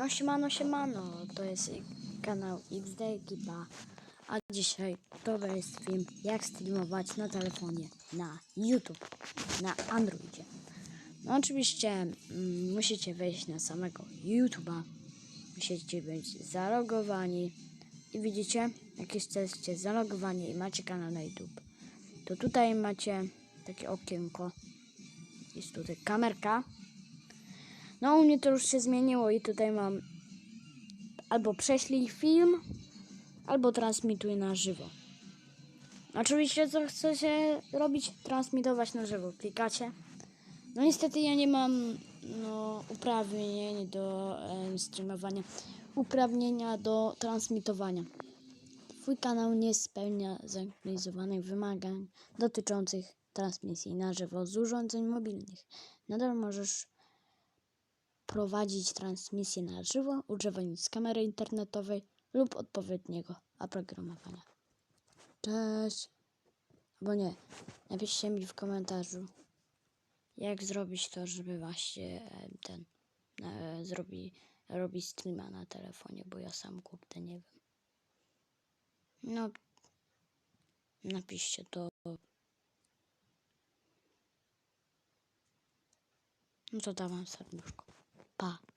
No siemano, siemano, to jest kanał XD Ekipa, a dzisiaj to jest film jak streamować na telefonie na YouTube, na Androidzie. No oczywiście mm, musicie wejść na samego YouTube'a, musicie być zalogowani. I widzicie, jak jesteście zalogowani i macie kanał na YouTube, to tutaj macie takie okienko, jest tutaj kamerka, no u mnie to już się zmieniło i tutaj mam albo prześlij film, albo transmituj na żywo. Oczywiście co chcecie robić? Transmitować na żywo. Klikacie. No niestety ja nie mam no, uprawnień do e, streamowania, uprawnienia do transmitowania. Twój kanał nie spełnia zaktualizowanych wymagań dotyczących transmisji na żywo z urządzeń mobilnych. Nadal możesz prowadzić transmisję na żywo, używając kamery internetowej lub odpowiedniego oprogramowania. Cześć! Bo nie, napiszcie mi w komentarzu, jak zrobić to, żeby właśnie ten e, zrobi, robi streama na telefonie, bo ja sam kurde nie wiem. No, napiszcie to. No to dawam serduszko. 아빠.